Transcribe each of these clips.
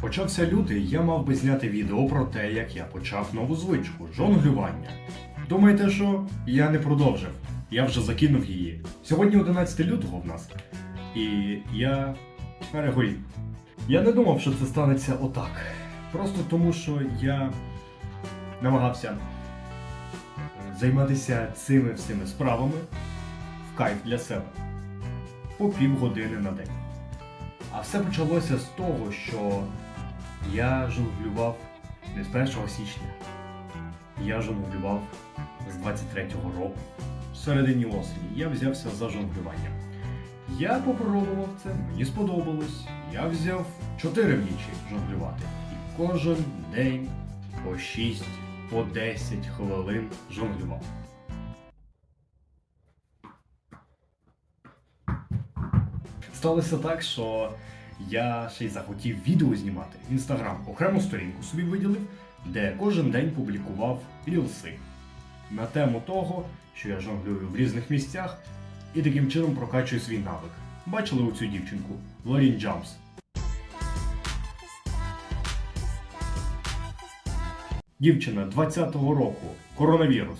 Почався лютий, я мав би зняти відео про те, як я почав нову звичку жонглювання. Думаєте, що я не продовжив? Я вже закинув її. Сьогодні 11 лютого в нас. І я перегорів. Я не думав, що це станеться отак. Просто тому, що я намагався займатися цими всіми справами в кайф для себе по півгодини на день. А все почалося з того, що я жонглював не з 1 січня. Я жонглював з 23-го року. В середині осені я взявся за жонглювання. Я попробував це, мені сподобалось. Я взяв 4 вічі жонглювати. І кожен день по 6, по 10 хвилин жонглював. Сталося так, що я ще й захотів відео знімати інстаграм. Окрему сторінку собі виділив, де кожен день публікував рілси на тему того, що я жонглюю в різних місцях і таким чином прокачую свій навик. Бачили оцю дівчинку Лорін Джамс. Дівчина 20-го року, коронавірус.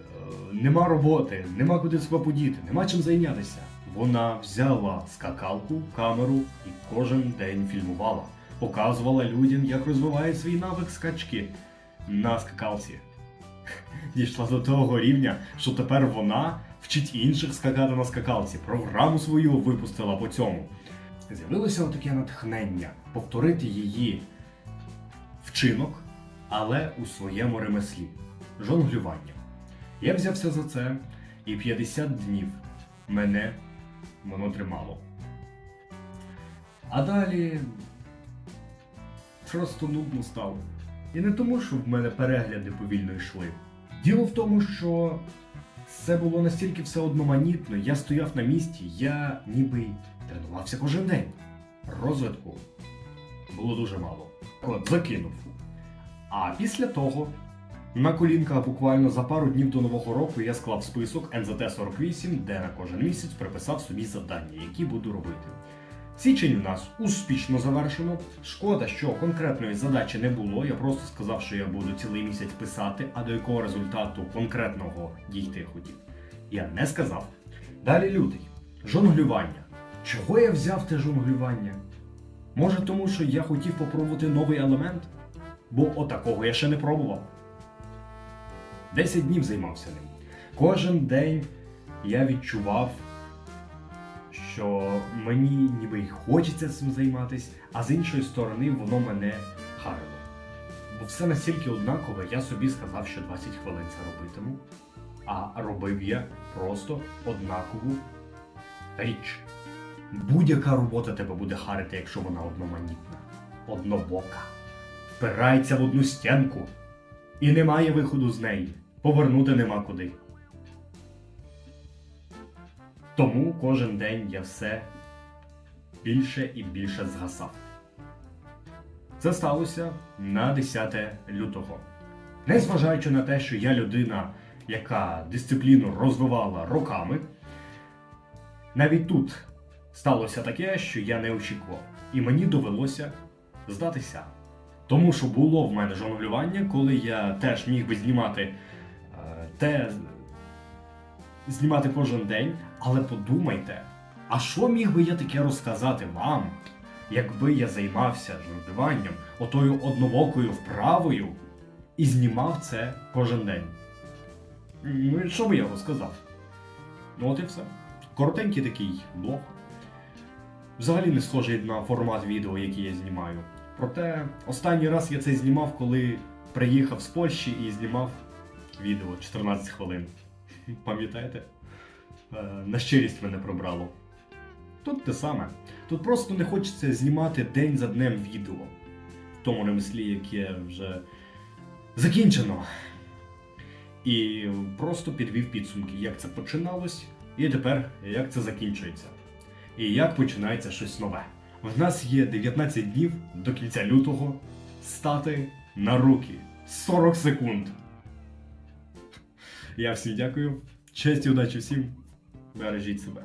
Е, Нема роботи, нема куди себе подіти, нема чим зайнятися. Вона взяла скакалку, камеру і кожен день фільмувала, показувала людям, як розвиває свій навик скачки на скакалці. Дійшла до того рівня, що тепер вона вчить інших скакати на скакалці. Програму свою випустила по цьому. З'явилося таке натхнення повторити її вчинок, але у своєму ремеслі жонглювання. Я взявся за це, і 50 днів мене воно тримало. А далі просто нудно стало. І не тому, що в мене перегляди повільно йшли. Діло в тому, що це було настільки все одноманітно, я стояв на місці, я ніби тренувався кожен день. Розвитку було дуже мало. Закинув. А після того, на колінках буквально за пару днів до нового року я склав список НЗТ-48, де на кожен місяць приписав собі завдання, які буду робити. Січень у нас успішно завершено. Шкода, що конкретної задачі не було. Я просто сказав, що я буду цілий місяць писати, а до якого результату конкретного дійти хотів. Я не сказав. Далі лютий. Жонглювання. Чого я взяв те жонглювання? Може, тому що я хотів попробувати новий елемент? Бо отакого я ще не пробував. 10 днів займався ним. Кожен день я відчував, що мені ніби й хочеться цим займатися, а з іншої сторони воно мене харило. Бо все настільки однакове, я собі сказав, що 20 хвилин це робитиму, а робив я просто однакову річ. Будь-яка робота тебе буде харити, якщо вона одноманітна, однобока, впирається в одну стінку і немає виходу з неї. Повернути нема куди. Тому кожен день я все більше і більше згасав. Це сталося на 10 лютого. Незважаючи на те, що я людина, яка дисципліну розвивала роками, навіть тут сталося таке, що я не очікував, і мені довелося здатися. Тому що було в мене жонглювання, коли я теж міг би знімати е, те, знімати кожен день, але подумайте, а що міг би я таке розказати вам, якби я займався жонглюванням, отою однобокою вправою і знімав це кожен день? Ну що би я розказав? Ну от і все. Коротенький такий блог. Взагалі не схожий на формат відео, який я знімаю. Проте останній раз я це знімав, коли приїхав з Польщі і знімав відео 14 хвилин. Пам'ятаєте? Е, На щирість мене пробрало. Тут те саме. Тут просто не хочеться знімати день за днем відео. В тому ремеслі, яке вже закінчено. І просто підвів підсумки, як це починалось, і тепер як це закінчується. І як починається щось нове. В нас є 19 днів до кінця лютого стати на руки. 40 секунд. Я всім дякую. Честь і удачі всім. Бережіть себе.